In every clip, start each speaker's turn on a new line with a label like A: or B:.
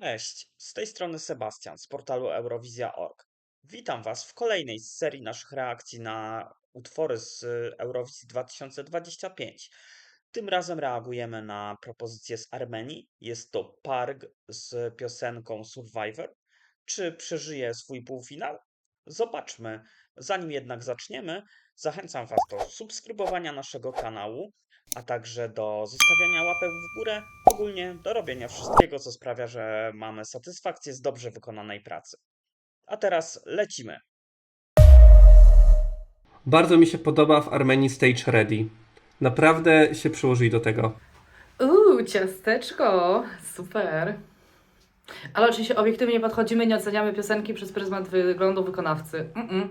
A: Cześć, z tej strony Sebastian z portalu Eurowizja.org. Witam Was w kolejnej z serii naszych reakcji na utwory z Eurowizji 2025. Tym razem reagujemy na propozycję z Armenii. Jest to Parg z piosenką Survivor. Czy przeżyje swój półfinał? Zobaczmy. Zanim jednak zaczniemy, zachęcam Was do subskrybowania naszego kanału, a także do zostawiania łapek w górę, ogólnie do robienia wszystkiego, co sprawia, że mamy satysfakcję z dobrze wykonanej pracy. A teraz lecimy.
B: Bardzo mi się podoba w Armenii Stage Ready. Naprawdę się przyłożyli do tego.
C: Uuu, ciasteczko, super. Ale oczywiście obiektywnie podchodzimy, nie oceniamy piosenki przez pryzmat wyglądu wykonawcy. Mm-mm.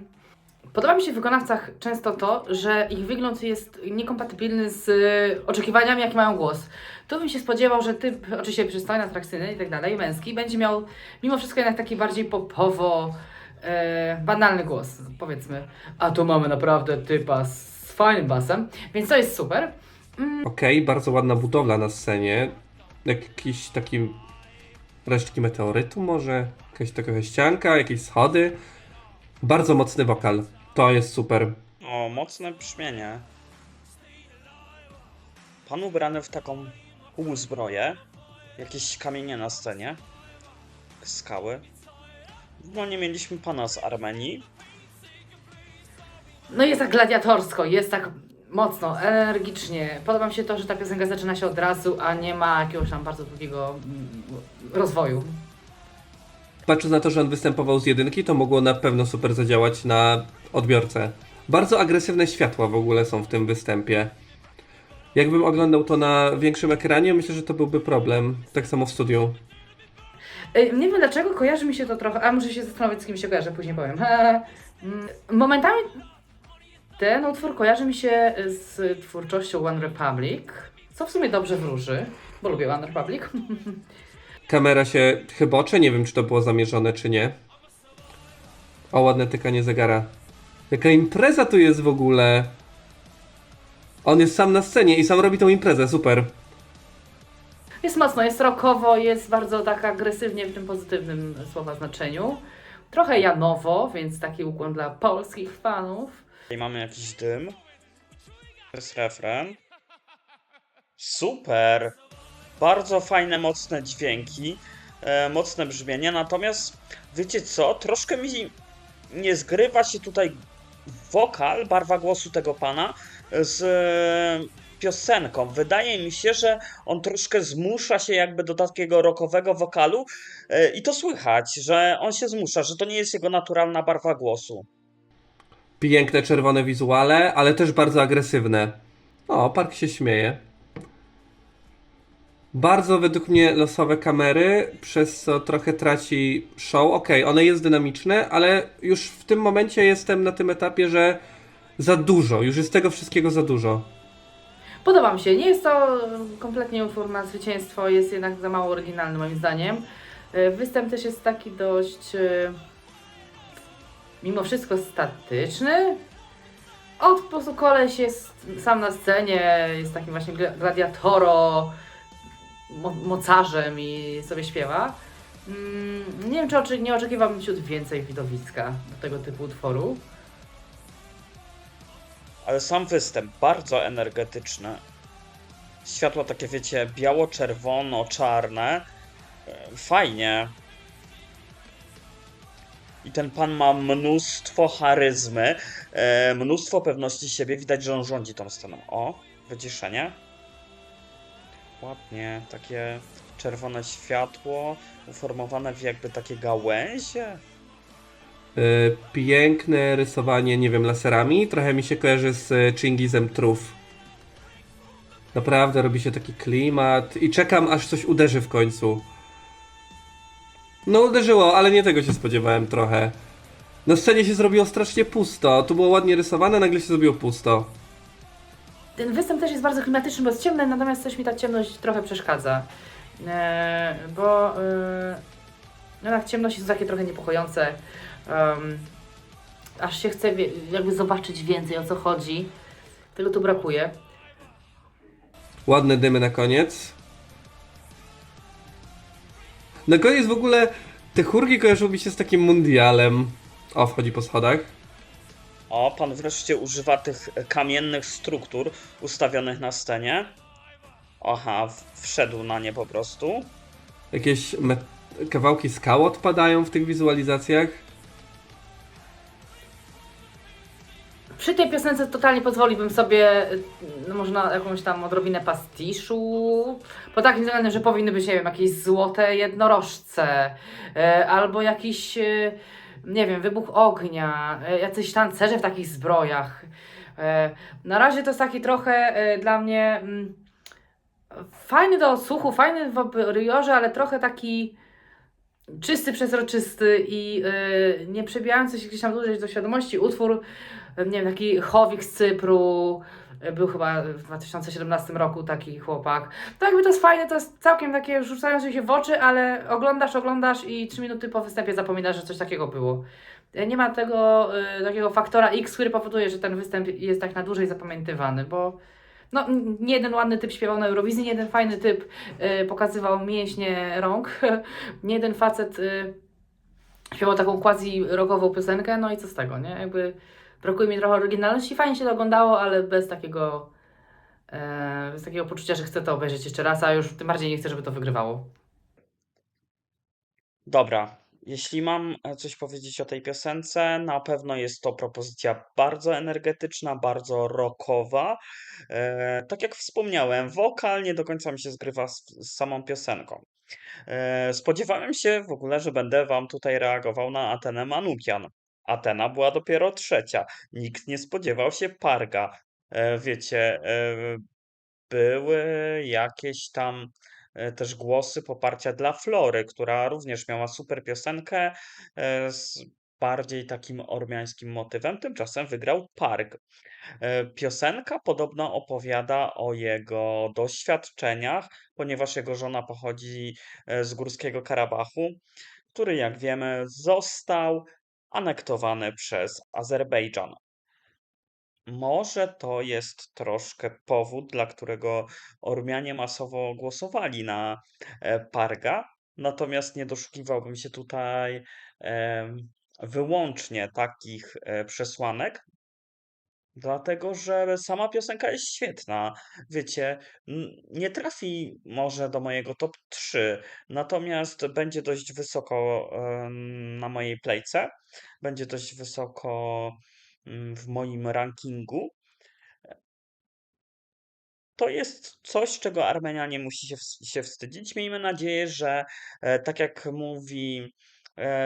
C: Podoba mi się w wykonawcach często to, że ich wygląd jest niekompatybilny z y, oczekiwaniami, jakie mają głos. Tu bym się spodziewał, że typ, oczywiście przystojny, atrakcyjny i tak dalej, męski, będzie miał mimo wszystko jednak taki bardziej popowo, e, banalny głos, powiedzmy. A tu mamy naprawdę typa z fajnym basem, więc to jest super.
B: Okej, bardzo ładna budowla na scenie. Jakiś taki resztki meteorytu może? Jakaś taka ścianka, jakieś schody. Bardzo mocny wokal. To jest super.
A: O, mocne brzmienie. Pan ubrany w taką półzbroję. Jakieś kamienie na scenie. Skały. No nie mieliśmy pana z Armenii.
C: No jest tak gladiatorsko, jest tak mocno, energicznie. Podoba mi się to, że ta piosenka zaczyna się od razu, a nie ma jakiegoś tam bardzo długiego rozwoju.
B: Patrząc na to, że on występował z jedynki, to mogło na pewno super zadziałać na odbiorcę. Bardzo agresywne światła w ogóle są w tym występie. Jakbym oglądał to na większym ekranie, myślę, że to byłby problem. Tak samo w studiu.
C: Nie wiem dlaczego, kojarzy mi się to trochę, a muszę się zastanowić z kim się kojarzy, później powiem. Mm, Momentami ten utwór kojarzy mi się z twórczością One Republic, co w sumie dobrze wróży, bo lubię One Republic.
B: Kamera się chybocze, nie wiem czy to było zamierzone czy nie. O, ładne tykanie zegara. Jaka impreza tu jest w ogóle? On jest sam na scenie i sam robi tą imprezę, super.
C: Jest mocno, jest rockowo, jest bardzo tak agresywnie w tym pozytywnym słowa znaczeniu. Trochę janowo, więc taki ukłon dla polskich fanów.
A: Tutaj mamy jakiś dym. To jest refren. Super! Bardzo fajne, mocne dźwięki, e, mocne brzmienie. Natomiast wiecie co? Troszkę mi nie zgrywa się tutaj wokal, barwa głosu tego pana z e, piosenką. Wydaje mi się, że on troszkę zmusza się jakby do takiego rockowego wokalu e, i to słychać, że on się zmusza, że to nie jest jego naturalna barwa głosu.
B: Piękne czerwone wizuale, ale też bardzo agresywne. O, park się śmieje. Bardzo według mnie losowe kamery, przez co trochę traci show. Okej, one jest dynamiczne, ale już w tym momencie jestem na tym etapie, że za dużo, już jest tego wszystkiego za dużo.
C: Podoba mi się. Nie jest to kompletnie na zwycięstwo, jest jednak za mało oryginalny moim zdaniem. E, Występ też jest taki dość e, mimo wszystko statyczny. Od po prostu koleś jest sam na scenie, jest takim właśnie gla- gladiatoro, mo mocarzem i sobie śpiewa. Mm, nie wiem, czy oczy, nie oczekiwałbym ciut więcej widowiska do tego typu utworu.
A: ale sam występ bardzo energetyczny. Światła takie, wiecie, biało-czerwono-czarne. E, Fajnie. I ten pan ma mnóstwo charyzmy, e, mnóstwo pewności siebie. Widać, że on rządzi tą sceną. O, wyciszenie. Ładnie, takie czerwone światło, uformowane w jakby takie gałęzie.
B: Yy, piękne rysowanie, nie wiem, laserami. Trochę mi się kojarzy z y, Chingizem Truf. Naprawdę robi się taki klimat i czekam aż coś uderzy w końcu. No uderzyło, ale nie tego się spodziewałem trochę. Na scenie się zrobiło strasznie pusto. Tu było ładnie rysowane, nagle się zrobiło pusto.
C: Ten występ też jest bardzo klimatyczny, bo jest ciemny, natomiast coś mi ta ciemność trochę przeszkadza. E, bo e, no tak, ciemności są takie trochę niepokojące. Em, aż się chce jakby zobaczyć więcej o co chodzi. Tego tu brakuje.
B: Ładne dymy na koniec. Na koniec w ogóle te chórki kojarzą mi się z takim mundialem. O, wchodzi po schodach.
A: O, pan wreszcie używa tych kamiennych struktur ustawionych na scenie. Aha, wszedł na nie po prostu.
B: Jakieś kawałki skał odpadają w tych wizualizacjach.
C: Przy tej piosence totalnie pozwoliłbym sobie, no może na jakąś tam odrobinę pastiszu, po takim względem, że powinny być, nie wiem, jakieś złote jednorożce, e, albo jakiś, e, nie wiem, wybuch ognia, e, jacyś tancerze w takich zbrojach. E, na razie to jest taki trochę e, dla mnie mm, fajny do odsłuchu, fajny w operiorze, ale trochę taki czysty, przezroczysty i nie przebijający się gdzieś tam dłużej do świadomości utwór, nie wiem, taki chowik z Cypru, był chyba w 2017 roku taki chłopak. To jakby to jest fajne, to jest całkiem takie rzucające się w oczy, ale oglądasz, oglądasz i trzy minuty po występie zapominasz, że coś takiego było. Nie ma tego e, takiego faktora X, który powoduje, że ten występ jest tak na dłużej zapamiętywany, bo no, nie jeden ładny typ śpiewał na Eurowizji, nie jeden fajny typ e, pokazywał mięśnie rąk, nie jeden facet e, śpiewał taką quasi-rockową piosenkę, no i co z tego, nie? Jakby brakuje mi trochę oryginalności, fajnie się to oglądało, ale bez takiego e, bez takiego poczucia, że chcę to obejrzeć jeszcze raz, a już tym bardziej nie chcę, żeby to wygrywało.
A: Dobra, jeśli mam e, coś powiedzieć o tej piosence, na pewno jest to propozycja bardzo energetyczna, bardzo rockowa. E, tak jak wspomniałem, wokal nie do końca mi się zgrywa z, z samą piosenką. E, spodziewałem się w ogóle, że będę wam tutaj reagował na Atenę Manukian. Atena była dopiero trzecia. Nikt nie spodziewał się Parga. E, wiecie, e, były jakieś tam e, też głosy poparcia dla Flory, która również miała super piosenkę z bardziej takim ormiańskim motywem. Tymczasem wygrał Park. Piosenka podobno opowiada o jego doświadczeniach, ponieważ jego żona pochodzi z Górskiego Karabachu, który, jak wiemy, został anektowany przez Azerbejdżan. Może to jest troszkę powód, dla którego Ormianie masowo głosowali na e, Parga, natomiast nie doszukiwałbym się tutaj wyłącznie takich e, przesłanek, dlatego że sama piosenka jest świetna. Wiecie, nie trafi może do mojego top 3, natomiast będzie dość wysoko na mojej playce, będzie dość wysoko mm, w moim rankingu. To jest coś, czego Armenia nie musi się, się wstydzić. Miejmy nadzieję, że e, tak jak mówi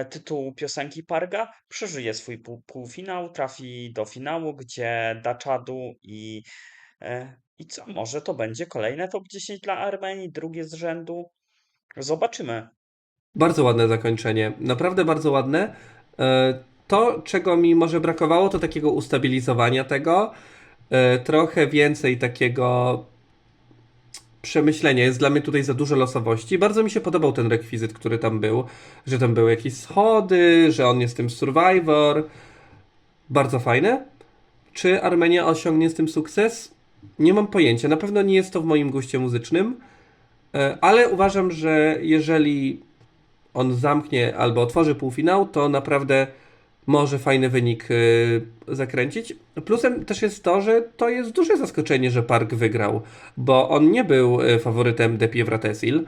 A: tytuł piosenki Parga, przeżyje swój pół, półfinał, trafi do finału, gdzie da czadu i, e, i co? Może to będzie kolejne top 10 dla Armenii, drugie z rzędu. Zobaczymy.
B: Bardzo ładne zakończenie. Naprawdę bardzo ładne. E, To, czego mi może brakowało, to takiego ustabilizowania tego. E, Trochę więcej takiego przemyślenia. Jest dla mnie tutaj za dużo losowości. Bardzo mi się podobał ten rekwizyt, który tam był. Że tam były jakieś schody, że on jest tym survivor. Bardzo fajne. Czy Armenia osiągnie z tym sukces? Nie mam pojęcia. Na pewno nie jest to w moim guście muzycznym. E, Ale uważam, że jeżeli on zamknie albo otworzy półfinał, to naprawdę może fajny wynik y, zakręcić. Plusem też jest to, że to jest duże zaskoczenie, że Park wygrał, bo on nie był y, faworytem Depie Wratesil.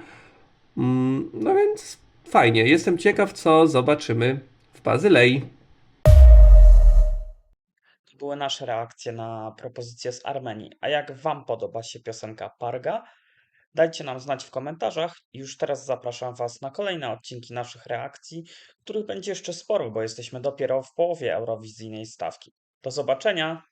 B: Mm, no więc fajnie. Jestem ciekaw, co zobaczymy w Bazylei.
A: Były nasze reakcje na propozycję z Armenii. A jak Wam podoba się piosenka Parga? Dajcie nam znać w komentarzach. i Już teraz zapraszam Was na kolejne odcinki naszych reakcji, których będzie jeszcze sporo, bo jesteśmy dopiero w połowie eurowizyjnej stawki. Do zobaczenia!